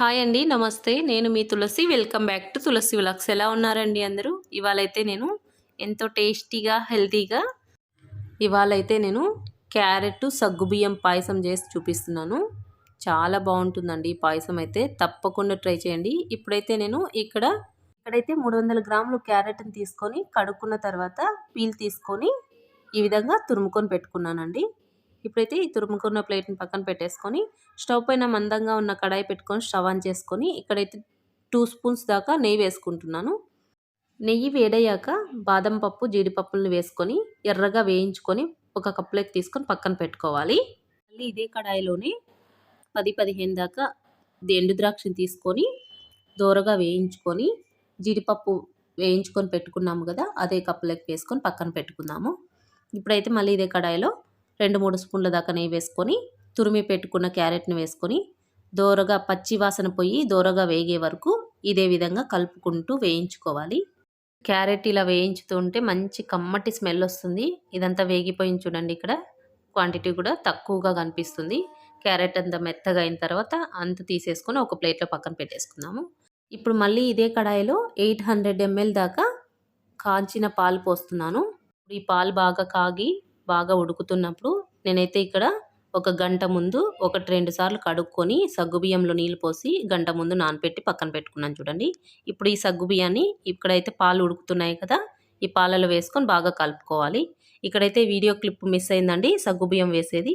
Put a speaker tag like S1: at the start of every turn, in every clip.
S1: Hi అండి నమస్తే. నేను మీ Tulasi. Welcome back to Tulasi vlogs ఎలా ఉన్నారండి అందరూ? ఇవాళైతే నేను ఎంతో టేస్టీగా హెల్తీగా ఇవాళైతే నేను క్యారెట్ సగ్గుబియ్యం పాయసం చేసి చూపిస్తున్నాను. చాలా బాగుంటుందండి ఈ పాయసం అయితే తప్పకుండా ట్రై చేయండి. ఇప్పుడైతే నేను ఇక్కడ ఇక్కడైతే మూడు వందల గ్రాములు క్యారెట్ని తీసుకొని కడుక్కున్న తర్వాత పీల్ తీసుకొని ఈ విధంగా తురుముకొని పెట్టుకున్నానండి. ఇప్పుడైతే ఈ తురుముకున్న ప్లేట్ని పక్కన పెట్టేసుకొని స్టవ్ పైన మందంగా ఉన్న కడాయి పెట్టుకొని స్టవ్ ఆన్ చేసుకొని ఇక్కడైతే టూ స్పూన్స్ దాకా నెయ్యి వేసుకుంటున్నాను. నెయ్యి వేడయ్యాక బాదం పప్పు జీడిపప్పులను వేసుకొని ఎర్రగా వేయించుకొని ఒక కప్పులోకి తీసుకొని పక్కన పెట్టుకోవాలి. మళ్ళీ ఇదే కడాయిలోనే పది పదిహేను దాకా ఎండు ద్రాక్షని తీసుకొని దూరగా వేయించుకొని జీడిపప్పు వేయించుకొని పెట్టుకున్నాము కదా అదే కప్పులోకి వేసుకొని పక్కన పెట్టుకుందాము. ఇప్పుడైతే మళ్ళీ ఇదే కడాయిలో రెండు మూడు స్పూన్ల దాకా నెయ్యి వేసుకొని తురిమి పెట్టుకున్న క్యారెట్ని వేసుకొని దోరగా పచ్చి వాసన పోయి దోరగా వేగే వరకు ఇదే విధంగా కలుపుకుంటూ వేయించుకోవాలి. క్యారెట్ ఇలా వేయించుతుంటే మంచి కమ్మటి స్మెల్ వస్తుంది. ఇదంతా వేగిపోయింది చూడండి ఇక్కడ. క్వాంటిటీ కూడా తక్కువగా కనిపిస్తుంది. క్యారెట్ అంత మెత్తగా అయిన తర్వాత అంత తీసేసుకొని ఒక ప్లేట్లో పక్కన పెట్టేసుకుందాము. ఇప్పుడు మళ్ళీ ఇదే కడాయిలో ఎయిట్ హండ్రెడ్ ఎంఎల్ దాకా కాంచిన పాలు పోస్తున్నాను. ఈ పాలు బాగా కాగి బాగా ఉడుకుతున్నప్పుడు నేనైతే ఇక్కడ ఒక గంట ముందు ఒకటి రెండు సార్లు కడుక్కొని సగ్గుబియ్యంలో నీళ్ళు పోసి గంట ముందు నానపెట్టి పక్కన పెట్టుకున్నాను చూడండి. ఇప్పుడు ఈ సగ్గుబియ్యాన్ని ఇక్కడైతే పాలు ఉడుకుతున్నాయి కదా ఈ పాలలో వేసుకొని బాగా కలుపుకోవాలి. ఇక్కడైతే వీడియో క్లిప్ మిస్ అయిందండి సగ్గుబియ్యం వేసేది.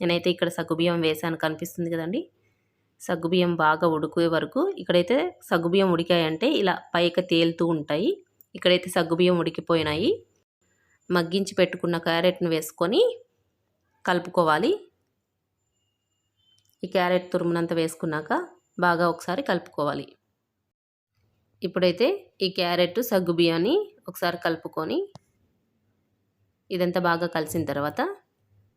S1: నేనైతే ఇక్కడ సగ్గుబియ్యం వేసాను కనిపిస్తుంది కదండి. సగ్గుబియ్యం బాగా ఉడికే వరకు ఇక్కడైతే సగ్గుబియ్యం ఉడికాయంటే ఇలా పైకి తేలుతూ ఉంటాయి. ఇక్కడైతే సగ్గుబియ్యం ఉడికిపోయినాయి. మగ్గించి పెట్టుకున్న క్యారెట్ని వేసుకొని కలుపుకోవాలి. ఈ క్యారెట్ తురుమునంత వేసుకున్నాక బాగా ఒకసారి కలుపుకోవాలి. ఇప్పుడైతే ఈ క్యారెట్ సగ్గు బియ్యాన్ని ఒకసారి కలుపుకొని ఇదంతా బాగా కలిసిన తర్వాత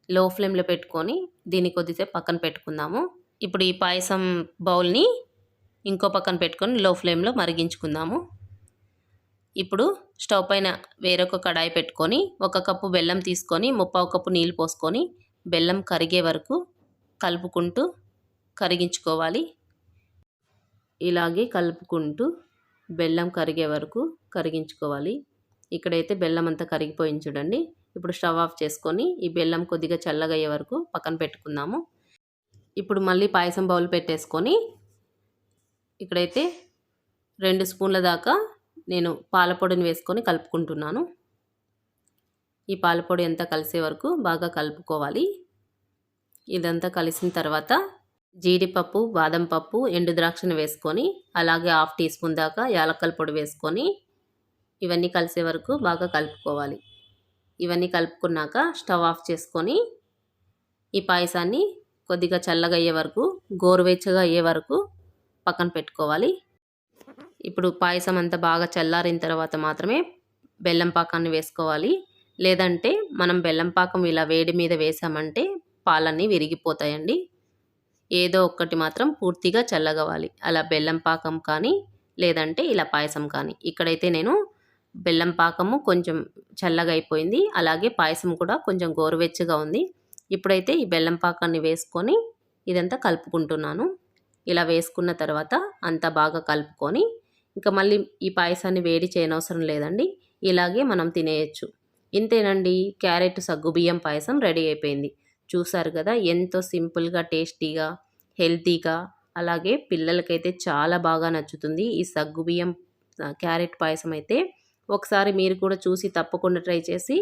S1: లో ఫ్లేమ్లో పెట్టుకొని దీన్ని కొద్దిసేపు పక్కన పెట్టుకుందాము. ఇప్పుడు ఈ పాయసం బౌల్ని ఇంకో పక్కన పెట్టుకొని లో ఫ్లేమ్లో మరిగించుకుందాము. ఇప్పుడు స్టవ్ పైన వేరొక కడాయి పెట్టుకొని ఒక కప్పు బెల్లం తీసుకొని ముప్పావు కప్పు నీళ్ళు పోసుకొని బెల్లం కరిగే వరకు కలుపుకుంటూ కరిగించుకోవాలి. ఇలాగే కలుపుకుంటూ బెల్లం కరిగే వరకు కరిగించుకోవాలి. ఇక్కడైతే బెల్లం అంతా కరిగిపోయింది చూడండి. ఇప్పుడు స్టవ్ ఆఫ్ చేసుకొని ఈ బెల్లం కొద్దిగా చల్లగా అయ్యే వరకు పక్కన పెట్టుకుందాము. ఇప్పుడు మళ్ళీ పాయసం బౌల్ పెట్టేసుకొని ఇక్కడైతే రెండు స్పూన్ల దాకా నేను పాలపొడిని వేసుకొని కలుపుకుంటున్నాను. ఈ పాలపొడి అంతా కలిసే వరకు బాగా కలుపుకోవాలి. ఇదంతా కలిసిన తర్వాత జీడిపప్పు బాదం పప్పు ఎండు ద్రాక్షను వేసుకొని అలాగే హాఫ్ టీ స్పూన్ దాకా యాలక్కల పొడి వేసుకొని ఇవన్నీ కలిసే వరకు బాగా కలుపుకోవాలి. ఇవన్నీ కలుపుకున్నాక స్టవ్ ఆఫ్ చేసుకొని ఈ పాయసాన్ని కొద్దిగా చల్లగా అయ్యే వరకు గోరువెచ్చగా అయ్యే వరకు పక్కన పెట్టుకోవాలి. ఇప్పుడు పాయసం అంతా బాగా చల్లారిన తర్వాత మాత్రమే బెల్లం పాకాన్ని వేసుకోవాలి. లేదంటే మనం బెల్లం పాకం ఇలా వేడి మీద వేసామంటే పాలన్నీ విరిగిపోతాయండి. ఏదో ఒక్కటి మాత్రం పూర్తిగా చల్లగవాలి. అలా బెల్లం పాకం కానీ లేదంటే ఇలా పాయసం కానీ. ఇక్కడైతే నేను బెల్లం పాకము కొంచెం చల్లగా అయిపోయింది. అలాగే పాయసం కూడా కొంచెం గోరువెచ్చగా ఉంది. ఇప్పుడైతే ఈ బెల్లం పాకాన్ని వేసుకొని ఇదంతా కలుపుకుంటున్నాను. ఇలా వేసుకున్న తర్వాత అంతా బాగా కలుపుకొని ఇంకా మళ్ళీ ఈ పాయసాన్ని వేడి చేయనవసరం లేదండి. ఇలాగే మనం తినేయచ్చు. ఇంతేనండి క్యారెట్ సగ్గుబియ్యం పాయసం రెడీ అయిపోయింది. చూసారు కదా ఎంతో సింపుల్గా టేస్టీగా హెల్తీగా అలాగే పిల్లలకైతే చాలా బాగా నచ్చుతుంది ఈ సగ్గుబియ్యం క్యారెట్ పాయసం అయితే. ఒకసారి మీరు కూడా చూసి తప్పకుండా ట్రై చేసి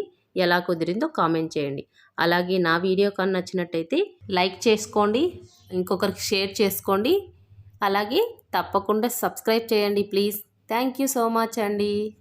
S1: ఎలా కుదిరిందో కామెంట్ చేయండి. అలాగే నా వీడియో కానీ నచ్చినట్టయితే లైక్ చేసుకోండి ఇంకొకరికి షేర్ చేసుకోండి. అలాగే తప్పకుండా సబ్స్క్రైబ్ చేయండి please. Thank you so much అండి.